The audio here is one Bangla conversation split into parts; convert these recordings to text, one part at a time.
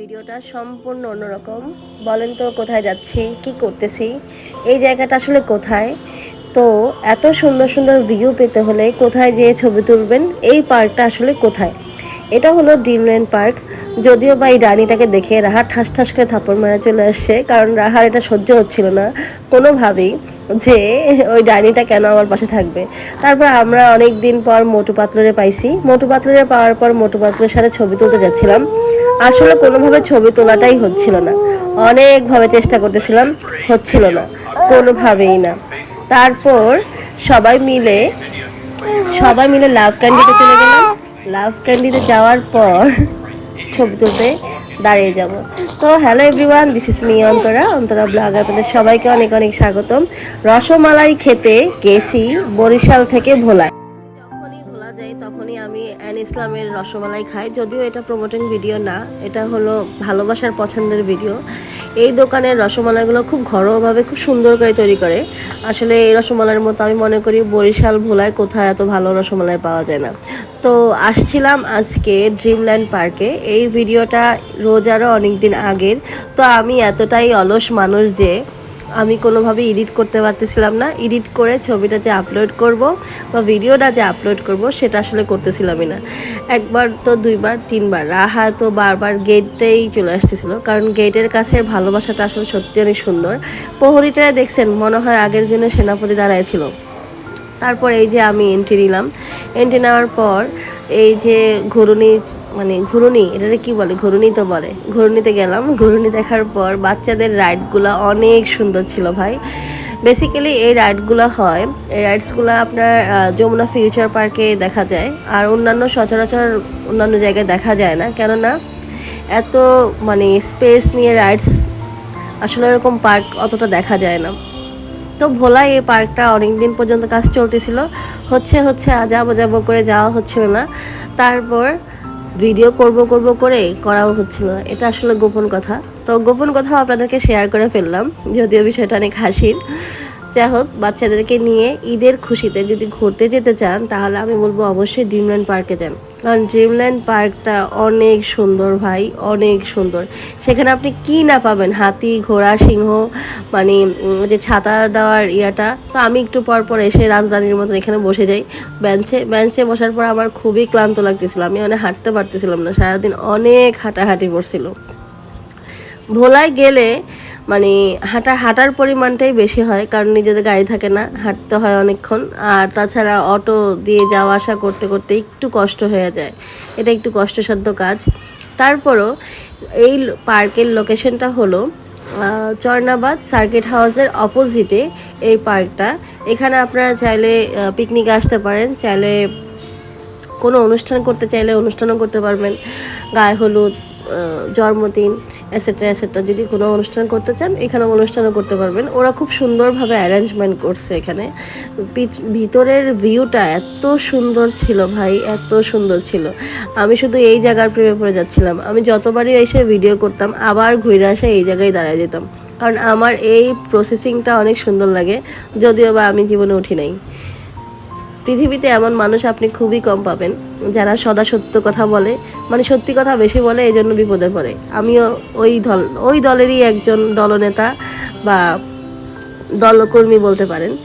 ভিডিওটা সম্পূর্ণ অন্যরকম। বলেন তো কোথায় যাচ্ছি, কি করতেছি, এই জায়গাটা আসলে কোথায়? তো এত সুন্দর সুন্দর ভিউ পেতে হলে কোথায় যেয়ে ছবি তুলবেন, এই পার্কটা আসলে কোথায়? এটা হলো ড্রিমল্যান্ড পার্ক। যদিও বা এই রানীটাকে দেখে রাহা ঠাস ঠাস করে থাপ্পড় মারা চলে আসছে কারণ রাহার এটা সহ্য হচ্ছিল না কোনোভাবেই যে ওই ডাইনিটা কেন আমার পাশে থাকবে। তারপর আমরা অনেক দিন পর মোটু পাতলরে পাইছি। মোটু পাতলরে পাওয়ার পর মোটু পাত্রের সাথে ছবি তুলতে যাচ্ছিলাম। আসলে কোনোভাবে ছবি তোলাটাই হচ্ছিল না। অনেকভাবে চেষ্টা করতেছিলাম, হচ্ছিল না, কোনোভাবেই না। তারপর সবাই মিলে সবাই মিলে লাভ ক্যান্ডিতে চলে গেলাম। লাভ ক্যান্ডিতে যাওয়ার পর ছবি তুলতে দাঁড়িয়ে যাব। তো hello everyone this is me Antara. Antara blog আপনাদের সবাইকে অনেক অনেক স্বাগতম। রসমালাই খেতে গেছি বরিশাল থেকে ভোলায়। যখনই ভোলা তখনই আমি অ্যান ইসলামের রসমালাই খাই। যদিও এটা প্রমোটিং ভিডিও না, এটা হলো ভালোবাসার পছন্দের ভিডিও এই দোকানের রসমালাইগুলো খুব ঘরোয়াভাবে খুব সুন্দর করে তৈরি করে। আসলে এই রসমালাইয়ের মতো আমি মনে করি বরিশাল ভোলায় কোথায় এত ভালো রসমালাই পাওয়া যায় না। তো আসছিলাম আজকে ড্রিমল্যান্ড পার্কে এই ভিডিওটা রোজারও অনেক দিন আগের। তো আমি এতটাই অলস মানুষ যে আমি কোনোভাবে এডিট করতে পারতেছিলাম না। এডিট করে ছবিটা যে আপলোড করব বা ভিডিওটা যে আপলোড করব, সেটা আসলে করতেছিলামই না। একবার তো দুইবার, তিনবার। রাহা তো বারবার গেটেই চলে আসতেছিল। কারণ গেটের কাছে ভালোবাসাটা আসলে সত্যি অনেক সুন্দর। প্রহরীটারে দেখছেন, মনে হয় আগের জন্য সেনাপতি দাঁড়ায় ছিল। তারপর এই যে আমি এন্ট্রি নিলাম। এন্ট্রি নেওয়ার পর এই যে ঘুরুনি মানে ঘুরুনি এটাকে কি বলে? ঘুরুনি তো বলে। ঘুরুনিতে গেলাম, ঘুরুনি দেখার পর বাচ্চাদের রাইডগুলো অনেক সুন্দর ছিল ভাই। বেসিক্যালি এই রাইডগুলো হয়, এই রাইডসগুলো আপনার যমুনা ফিউচার পার্কে দেখা যায়। আর অন্যান্য সচরাচর অন্যান্য জায়গায় দেখা যায় না। কেননা এত মানে স্পেস নিয়ে রাইডস আসলে এরকম পার্ক অতটা দেখা যায় না। তো ভোলা এই পার্কটা অনেক দিন পর্যন্ত কাজ চলতেছিল। হচ্ছে হচ্ছে যাব যাব করে যাওয়া হচ্ছিল না। তারপর ভিডিও করব করব করে করাও হচ্ছিল না। এটা আসলে গোপন কথা। তো গোপন কথাও আপনাদেরকে শেয়ার করে ফেললাম, যদিও বিষয়টা অনেক হাসির। যাই হোক, বাচ্চাদেরকে নিয়ে ঈদের খুশিতে যদি ঘুরতে যেতে চান, তাহলে আমি বলব অবশ্যই ড্রিমল্যান্ড পার্কে যান। কারণ ড্রিমল্যান্ড পার্কটা অনেক সুন্দর ভাই, অনেক সুন্দর। সেখানে আপনি কি না পাবেন? হাতি, ঘোড়া, সিংহ মানে যে ছাতা দেওয়ার ইয়াটা। তো আমি একটু পর পর এসে রাজধানীর মতন এখানে বসে যাই। বেঞ্চে বেঞ্চে বসার পর আমার খুবই ক্লান্ত লাগতেছিল। আমি মানে হাঁটতে পারতেছিলাম না। সারাদিন অনেক হাঁটাহাঁটি করছিল। ভোলায় গেলে মানে হাঁটা, হাঁটার পরিমাণটাই বেশি হয়, কারণ নিজেদের গাড়ি থাকে না, হাঁটতে হয় অনেকক্ষণ। আর তাছাড়া অটো দিয়ে যাওয়া আসা করতে করতে একটু কষ্ট হয়ে যায়। এটা একটু কষ্টসাধ্য কাজ। তারপরও এই পার্কের লোকেশনটা হলো চরনাবাদ সার্কিট হাউসের অপোজিটে এই পার্কটা। এখানে আপনারা চাইলে পিকনিকে আসতে পারেন, চাইলে কোনো অনুষ্ঠান করতে চাইলে অনুষ্ঠানও করতে পারবেন। গায়ে হলুদ জন্মদিন এসেট্রা এসেট্রা যদি কোনো অনুষ্ঠান করতে চান এখানে অনুষ্ঠানও করতে পারবেন। ওরা খুব সুন্দরভাবে অ্যারেঞ্জমেন্ট করছে এখানে। ভিতরের ভিউটা এত সুন্দর ছিল ভাই, এত সুন্দর ছিল। আমি শুধু এই জায়গার প্রেমে পড়ে যাচ্ছিলাম। আমি যতবারই এসে ভিডিও করতাম, আবার ঘুরে আসে এই জায়গায় দাঁড়ায় যেতাম। কারণ আমার এই প্রসেসিংটা অনেক সুন্দর লাগে, যদিও বা আমি জীবনে উঠি নাই। পৃথিবীতে এমন মানুষ আপনি খুবই কম পাবেন, যারা সদা সত্য কথা বলে মানে সত্যি কথা বেশি বলে এই জন্য বিপদে পড়ে। আমিও ওই দল, ওই দলেরই একজন দলনেতা বা দলকর্মী বলতে পারেন।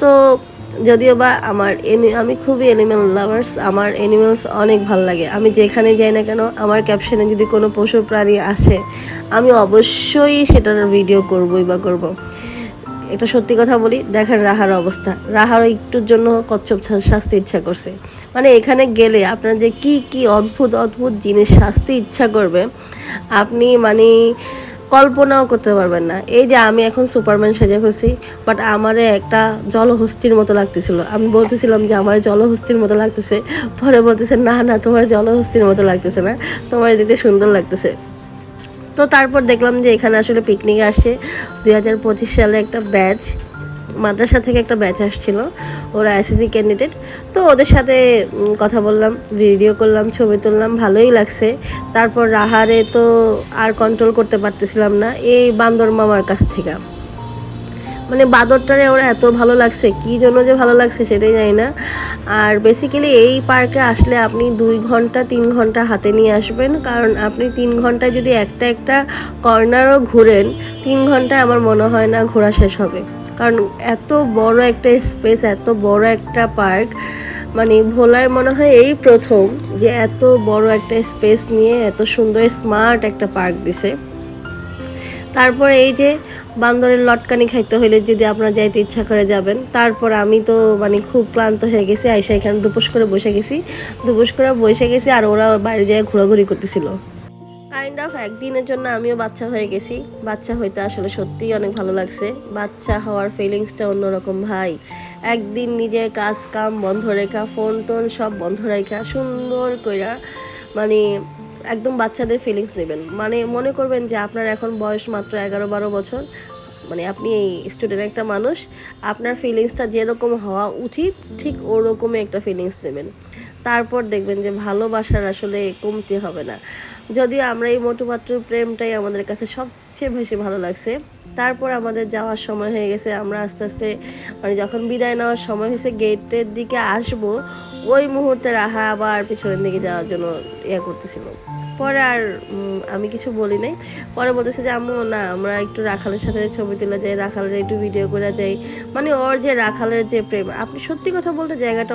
তো যদিও বা আমার এনি- আমি খুবই অ্যানিমেল লাভার্স আমার অ্যানিমেলস অনেক ভালো লাগে। আমি যেখানে যাই না কেন, আমার ক্যাপশনে যদি কোনো পশু প্রাণী আসে, আমি অবশ্যই সেটার ভিডিও করবই বা করব। একটা সত্যি কথা বলি, দেখেন রাহার অবস্থা। রাহারও একটুর জন্য কচ্ছপ শাস্তি ইচ্ছা করছে। মানে এখানে গেলে আপনার যে কি কি অদ্ভুত অদ্ভুত জিনিস শাস্তি ইচ্ছা করবে, আপনি মানে কল্পনাও করতে পারবেন না। এই যে আমি এখন সুপারম্যান সেজে ফেলছি বাট আমারে একটা জলহস্তির মতো লাগতেছিল। আমি বলতেছিলাম যে আমার জলহস্তির মতো লাগতেছে, পরে বলতেছে, না না, তোমার জলহস্তির মতো লাগতেছে না। তোমার দিতে সুন্দর লাগতেছে। তো তারপর দেখলাম যে এখানে আসলে পিকনিক আসে। দুই হাজার পঁচিশ সালে একটা ব্যাচ মাদ্রাসা থেকে একটা ব্যাচ আসছিল। ওরা এসএসসি ক্যান্ডিডেট তো ওদের সাথে কথা বললাম ভিডিও করলাম, ছবি তুললাম, ভালোই লাগছে। তারপর রাহারে তো আর কন্ট্রোল করতে পারতেছিলাম না, এই বান্দর মামার কাছ থেকে। মানে বাদরটারে ওরা এত ভালো লাগছে, কি জন্য যে ভালো লাগছে সেটাই জানি না। আর বেসিক্যালি এই পার্কে আসলে আপনি দুই ঘণ্টা, তিন ঘণ্টা হাতে নিয়ে আসবেন, কারণ আপনি তিন ঘন্টায় যদি একটা একটা কর্নারও ঘুরেন, তিন ঘন্টায় আমার মনে হয় না ঘোরা শেষ হবে। কারণ এত বড় একটা স্পেস এত বড় একটা পার্ক মানে ভোলায় মনে হয় এই প্রথম যে এত বড় একটা স্পেস নিয়ে এত সুন্দর স্মার্ট একটা পার্ক দিছে। তারপরে এই যে বান্দরের লটকানি খাইতে হইলে যদি আপনারা যাইতে ইচ্ছা করে যাবেন, তারপর আমি তো মানে খুব ক্লান্ত হয়ে গেছি, আইসা এখানে দুপুস করে বসে গেছি। দুপুস করে বসে গেছি আর ওরা বাইরে যেয়ে ঘোরাঘুরি করতেছিল। কাইন্ড অফ একদিনের জন্য আমিও বাচ্চা হয়ে গেছি। বাচ্চা হইতে আসলে সত্যিই অনেক ভালো লাগছে। বাচ্চা হওয়ার ফিলিংসটা অন্যরকম ভাই। একদিন নিজের কাজ কাম বন্ধ রেখা ফোন টোন সব বন্ধ রেখা, সুন্দর কইরা মানে একদম বাচ্চাদের ফিলিংস নেবেন। মানে মনে করবেন যে আপনার এখন বয়স মাত্র এগারো বারো বছর মানে আপনি স্টুডেন্ট একটা মানুষ, আপনার ফিলিংসটা যেরকম হওয়া উচিত, ঠিক ওরকমই একটা ফিলিংস নেবেন। তারপর দেখবেন যে ভালোবাসার আসলে কমতি হবে না। যদিও আমরা এই মোটুপাত্র প্রেমটাই আমাদের কাছে সবচেয়ে বেশি ভালো লাগছে। তারপর আমাদের যাওয়ার সময় হয়ে গেছে, আমরা আস্তে আস্তে মানে যখন বিদায় নেওয়ার সময় হয়েছে গেটের দিকে আসব ওই মুহূর্তে রাহা আবার পিছনের দিকে যাওয়ার জন্য ইয়া করতেছিল। পরে আর আমি কিছু বলি নাই। পরে বলতেছে যে আমিও না, আমরা একটু রাখালের সাথে ছবি তুলে যাই, রাখালের একটু ভিডিও করে যাই। মানে ওর যে রাখালের যে প্রেম, আপনি সত্যি কথা বলতে জায়গাটা